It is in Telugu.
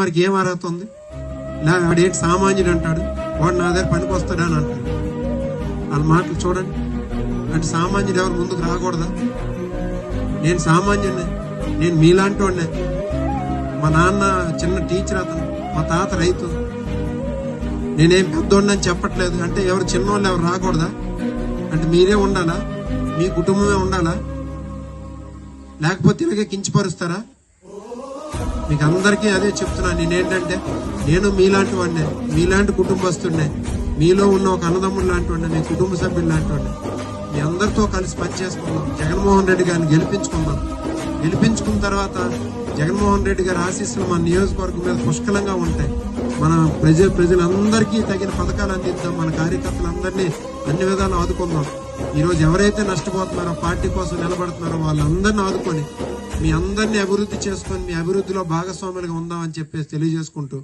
వారికి ఏం అర్హత ఉంది? నా వాడేంటి సామాన్యుడు అంటాడు? వాడు నా దగ్గర పనికి వస్తాడా అని అంటాడు. వాళ్ళ మాటలు చూడండి. అంటే సామాన్యుడు ఎవరు ముందుకు రాకూడదా? నేను సామాన్యుడిని. నేను మీలాంటి వాడినే. మా నాన్న చిన్న టీచర్ అతను. మా తాత రైతు. నేనేం పెద్దోడిని అని చెప్పట్లేదు. అంటే ఎవరు చిన్నోళ్ళు ఎవరు రాకూడదా? అంటే మీరే ఉండాలా? మీ కుటుంబమే ఉండాలా? లేకపోతే ఇలాగే కించపరుస్తారా? మీకు అందరికీ అదే చెప్తున్నా నేనేంటంటే నేను మీలాంటి వాడినే మీలాంటి కుటుంబస్తుడినే మీలో ఉన్న ఒక అన్నదమ్ముడు లాంటి వాడిని మీ కుటుంబ సభ్యులు లాంటి వాడిని మీ అందరితో కలిసి పనిచేసుకుందాం. జగన్మోహన్ రెడ్డి గారిని గెలిపించుకుందాం. గెలిపించుకున్న తర్వాత జగన్మోహన్ రెడ్డి గారి ఆశీస్సులు మన నియోజకవర్గం మీద పుష్కలంగా ఉంటాయి. మన ప్రజ ప్రజలందరికీ తగిన పథకాలు అందిద్దాం. మన కార్యకర్తలందరినీ అన్ని విధాలు ఆదుకుందాం. ఈ రోజు ఎవరైతే నష్టపోతున్నారో పార్టీ కోసం నిలబడుతున్నారో వాళ్ళందరినీ ఆదుకొని మీ అందరినీ అభివృద్ధి చేసుకొని మీ అభివృద్ధిలో భాగస్వాములుగా ఉందామని చెప్పేసి తెలియజేసుకుంటూ